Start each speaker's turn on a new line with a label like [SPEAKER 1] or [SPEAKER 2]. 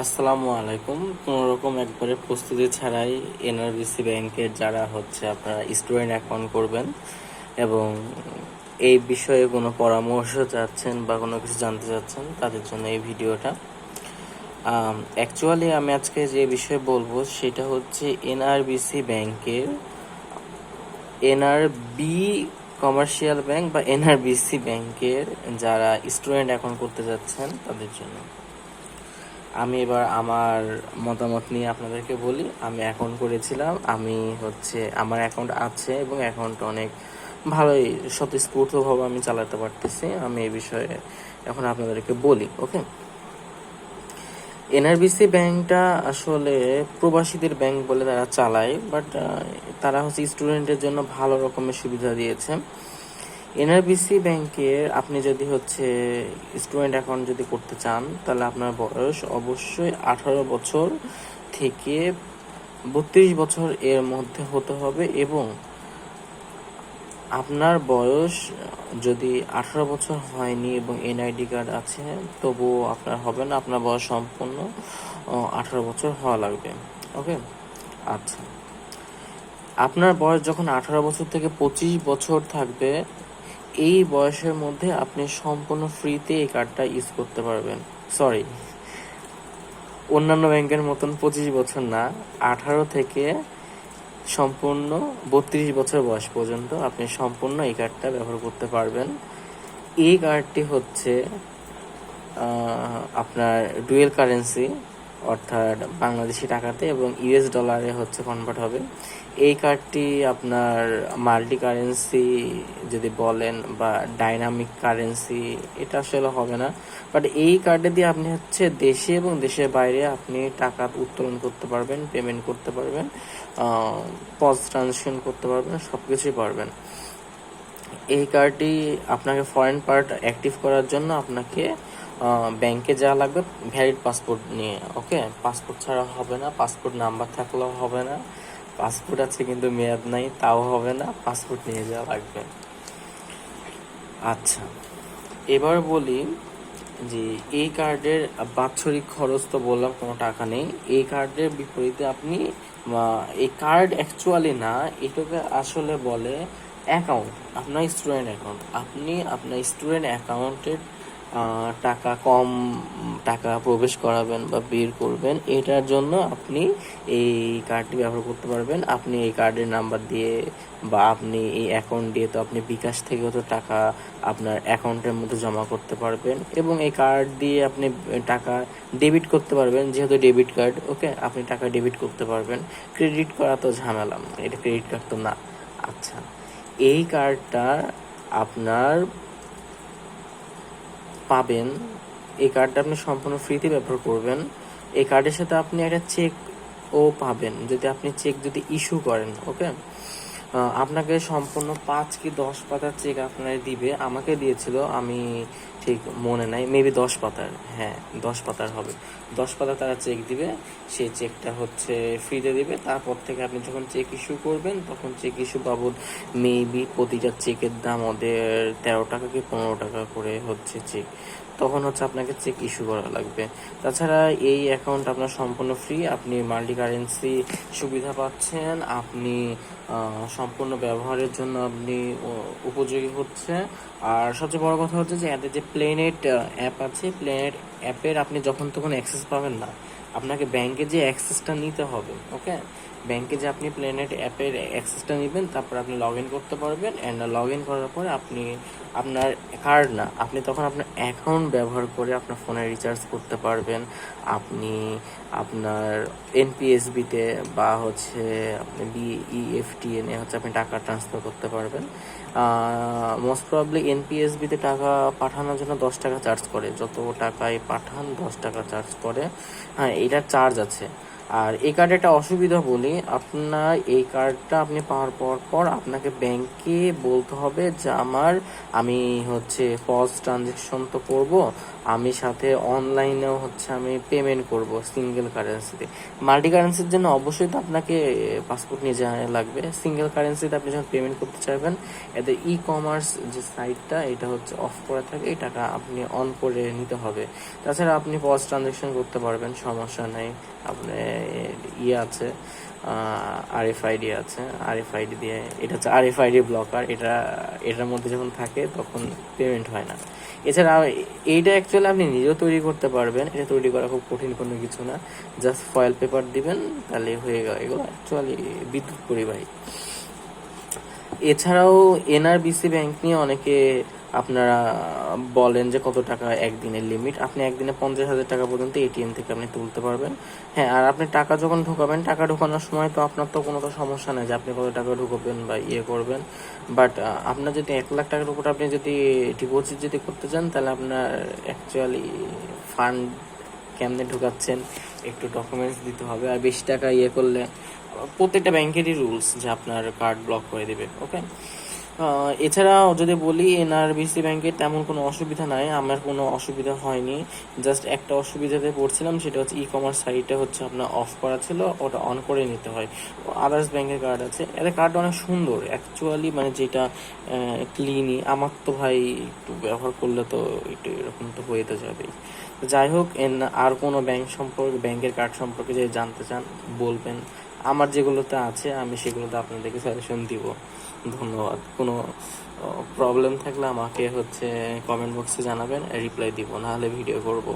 [SPEAKER 1] আসসালামু আলাইকুম। কোনো রকম একবারে প্রস্তুতি ছাড়াই এনআরবিসি ব্যাংকের যারা হচ্ছে আপনারা স্টুডেন্ট অ্যাকাউন্ট করবেন এবং এই বিষয়ে কোনো পরামর্শ চাচ্ছেন বা কোনো কিছু জানতে চাচ্ছেন, তাদের জন্য এই ভিডিওটা। অ্যাকচুয়ালি আমি আজকে যে বিষয়ে বলব সেটা হচ্ছে এনআরবিসি ব্যাংকের এনআরবি কমার্শিয়াল ব্যাংক বা এনআরবিসি ব্যাংকের যারা স্টুডেন্ট অ্যাকাউন্ট করতে যাচ্ছেন তাদের জন্য। আমি এবার আমার মতামত নিয়ে আপনাদেরকে বলি, আমি অ্যাকাউন্ট করেছিলাম, আমি হচ্ছে, আমার অ্যাকাউন্ট আছে এবং অ্যাকাউন্ট অনেক ভালোই স্বতঃস্ফূর্তভাবে আমি চালাতে পারতেছি, আমি এই বিষয়ে এখন আপনাদেরকে বলি, ওকে? এনআরবিসি ব্যাংকটা আসলে প্রবাসীদের ব্যাংক বলে তারা চালায়, বাট তারা হচ্ছে স্টুডেন্টের জন্য ভালো রকমের সুবিধা দিয়েছে। এনআরবিসি ব্যাংকের আপনি যদি হচ্ছে স্টুডেন্ট অ্যাকাউন্ট যদি করতে চান, তাহলে আপনার বয়স অবশ্যই আঠারো বছর থেকে বত্রিশ বছর এর মধ্যে হতে হবে এবং আপনার বয়স যদি আঠারো বছর হয়নি এবং এনআইডি কার্ড আছে, তবুও আপনার হবে না, আপনার বয়স সম্পূর্ণ আঠারো বছর হওয়া লাগবে। ওকে? আচ্ছা। আপনার বয়স যখন আঠারো বছর থেকে পঁচিশ বছর থাকবে এই বয়সের মধ্যে আপনি সম্পূর্ণ ফ্রিতে এই কার্ডটা ইউজ করতে পারবেন। সরি অন্যান্য ব্যাংকের মতন পঁচিশ বছর না, আঠারো থেকে সম্পূর্ণ বত্রিশ বছর বয়স পর্যন্ত আপনি সম্পূর্ণ এই কার্ডটা ব্যবহার করতে পারবেন। এই কার্ডটি হচ্ছে আপনার ডুয়েল কারেন্সি অর্থাৎ বাংলাদেশি টাকাতে এবং ইউএস ডলারে হচ্ছে কনভার্ট হবে। এই কার্ডটি আপনার মাল্টি কারেন্সি যদি বলেন বা ডাইনামিক কারেন্সি এটা আসলে হবে না। বাট এই কার্ডে দিয়ে আপনি হচ্ছে দেশে এবং দেশের বাইরে আপনি টাকা উত্তোলন করতে পারবেন পেমেন্ট করতে পারবেন পজ ট্রানজেকশন করতে পারবেন সব কিছুই পারবেন। এই কার্ডটি আপনাকে ফরেন পার্ট অ্যাক্টিভ করার জন্য আপনাকে ব্যাংকে যাওয়া লাগবে ভ্যালিড পাসপোর্ট নিয়ে ওকে পাসপোর্ট ছাড়া হবে না পাসপোর্ট নাম্বার থাকলেও হবে না পাসপোর্ট আছে কিন্তু মেয়াদ নাই, তাও হবে না পাসপোর্ট নিয়ে যাওয়া লাগবে। আচ্ছা এবার বলি যে এই কার্ডের বাৎসরিক খরচ তো বললাম, কোনো টাকা নেই। এই কার্ডের বিপরীতে আপনি এই কার্ড অ্যাকচুয়ালি না, এটাকে আসলে বলে অ্যাকাউন্ট আপনার স্টুডেন্ট অ্যাকাউন্ট আপনি আপনার স্টুডেন্ট অ্যাকাউন্টের টাকা কম, টাকা প্রবেশ করাবেন বা বের করবেন, এটার জন্য আপনি এই কার্ডটি ব্যবহার করতে পারবেন। আপনি এই কার্ডের নাম্বার দিয়ে বা আপনি এই অ্যাকাউন্ট দিয়ে তো আপনি বিকাশ থেকেও তো টাকা আপনার অ্যাকাউন্টের মধ্যে জমা করতে পারবেন এবং এই কার্ড দিয়ে আপনি টাকা ডেবিট করতে পারবেন, যেহেতু ডেবিট কার্ড ওকে আপনি টাকা ডেবিট করতে পারবেন। ক্রেডিট করা তো ঝামেলা, এটা ক্রেডিট কার্ড তো না। আচ্ছা এই কার্ডটা আপনার পাবেন। এই কার্ডটা আপনি সম্পূর্ণ ফ্রিতে ব্যবহার করবেন। এই কার্ডের সাথে আপনি একটা চেক ও পাবেন। যদি আপনি চেক যদি ইস্যু করেন ওকে আপনাকে সম্পূর্ণ পাঁচ কি দশ পাতার চেক আপনার দিবে। আমাকে দিয়েছিল, আমি ঠিক মনে নাই মেবি দশ পাতার হ্যাঁ দশ পাতার হবে। দশ পাতা তারা চেক দিবে, সেই চেকটা হচ্ছে ফ্রিতে দিবে। তারপর থেকে আপনি যখন চেক ইস্যু করবেন, তখন চেক ইস্যু বাবদ মেবি প্রতিটা চেকের দাম ওদের তেরো টাকা কি পনেরো টাকা করে হচ্ছে চেক তখন হচ্ছে আপনাকে চেক ইস্যু করা লাগবে। তাছাড়া এই অ্যাকাউন্ট আপনার সম্পূর্ণ ফ্রি আপনি মাল্টি কারেন্সি সুবিধা পাচ্ছেন, আপনি সম্পূর্ণ ব্যবহারের জন্য আপনি উপযোগী হচ্ছে। আর সবচেয়ে বড় কথা হচ্ছে যে এদের যে প্লেনেট অ্যাপ আছে প্লেনেট অ্যাপের আপনি যখন তখন অ্যাক্সেস পাবেন না। আপনাকে ব্যাংকে যে অ্যাক্সেসটা নিতে হবে ওকে ব্যাংকে যে আপনি প্ল্যানেট অ্যাপের অ্যাক্সেসটা নেবেন, তারপর আপনি লগ ইন করতে পারবেন অ্যান্ড লগ ইন করার পরে আপনি আপনার কার্ড না, আপনি তখন আপনার অ্যাকাউন্ট ব্যবহার করে আপনার ফোনে রিচার্জ করতে পারবেন। আপনি আপনার এনপিএসবিতে বা হচ্ছে আপনি বিইএফটি এনে হচ্ছে আপনি টাকা ট্রান্সফার করতে পারবেন। মোস্ট প্রবলি এনপিএসবিতে টাকা পাঠানোর জন্য দশ টাকা চার্জ করে। যত টাকায় পাঠান, দশ টাকা চার্জ করে। হ্যাঁ এটার চার্জ আছে। আর এই কার্ডে একটা অসুবিধা বলি, আপনার এই কার্ডটা আপনি পাওয়ার পর পর আপনাকে ব্যাংকে বলতে হবে যে আমার, আমি হচ্ছে পজ ট্রানজেকশন তো করব, আমি সাথে অনলাইনেও হচ্ছে আমি পেমেন্ট করব সিঙ্গেল কারেন্সিতে মাল্টি কারেন্সির জন্য অবশ্যই তো আপনাকে পাসপোর্ট নিয়ে যাওয়া লাগবে। সিঙ্গেল কারেন্সিতে আপনি যখন পেমেন্ট করতে চাইবেন, এতে ই কমার্স যে সাইটটা এটা হচ্ছে অফ করা থাকে, এই টাকা আপনি অন করে নিতে হবে। তাছাড়া আপনি পজ ট্রানজেকশন করতে পারবেন, সমস্যা নেই। আপনার ইয়ে আছে আরএফআইডি আছে। আরএফআইডি দিয়ে, এটা হচ্ছে আরএফআইডি ব্লকার এটা, এটার মধ্যে যখন থাকে তখন পেমেন্ট হয় না। এছাড়া এইটা অ্যাকচুয়ালি আপনি নিজেও তৈরি করতে পারবেন, এটা তৈরি করা খুব কঠিন কোনো কিছু না। জাস্ট ফয়েল পেপার দিবেন, তাহলে হয়ে গেল। এগুলো অ্যাকচুয়ালি বিদ্যুৎ পরিবাহী। এছাড়াও এনআরবিসি ব্যাংক নিয়ে অনেকে আপনারা বলেন যে কত টাকা একদিনের লিমিট আপনি একদিনে পঞ্চাশ হাজার টাকা পর্যন্ত এটিএম থেকে আপনি তুলতে পারবেন। হ্যাঁ আর আপনি টাকা যখন ঢোকাবেন, টাকা ঢোকানোর সময় তো আপনার তো কোনো তো সমস্যা নেই যে আপনি কত টাকা ঢোকাবেন বা ইয়ে করবেন। বাট আপনার যদি এক লাখ টাকার উপর আপনি যদি ডিপোজিট যদি করতে চান, তাহলে আপনার অ্যাকচুয়ালি ফান্ড কেমনে ঢোকাচ্ছেন একটু ডকুমেন্টস দিতে হবে। আর বেশি টাকা ইয়ে করলে, প্রত্যেকটা ব্যাংকেরই রুলস যে আপনার কার্ড ব্লক করে দিবে ওকে এছাড়াও যদি বলি এনআরবিসি ব্যাংকে তেমন কোনো অসুবিধা নাই। আমার কোনো অসুবিধা হয়নি। জাস্ট একটা অসুবিধাতে পড়ছিলাম, সেটা হচ্ছে ই কমার্স সাইটে হচ্ছে আপনার অফ করা ছিল, ওটা অন করে নিতে হয়। আদার্স ব্যাংকের কার্ড আছে। এদের কার্ড অনেক সুন্দর। অ্যাকচুয়ালি মানে যেটা ক্লিনই আমার তো ভাই একটু ব্যবহার করলে তো একটু এরকম তো হয়ে তো যাবেই। যাই হোক, এন, আর কোনো ব্যাংক সম্পর্কে ব্যাংকের কার্ড সম্পর্কে যদি জানতে চান, বলবেন। আমার যেগুলোতে আছে, আমি সেগুলোতে আপনাদেরকে সাজেশন দিব। ধন্যবাদ। কোনো প্রবলেম থাকলে আমাকে হচ্ছে কমেন্ট বক্সে জানাবেন রিপ্লাই দিব, নাহলে ভিডিও করব।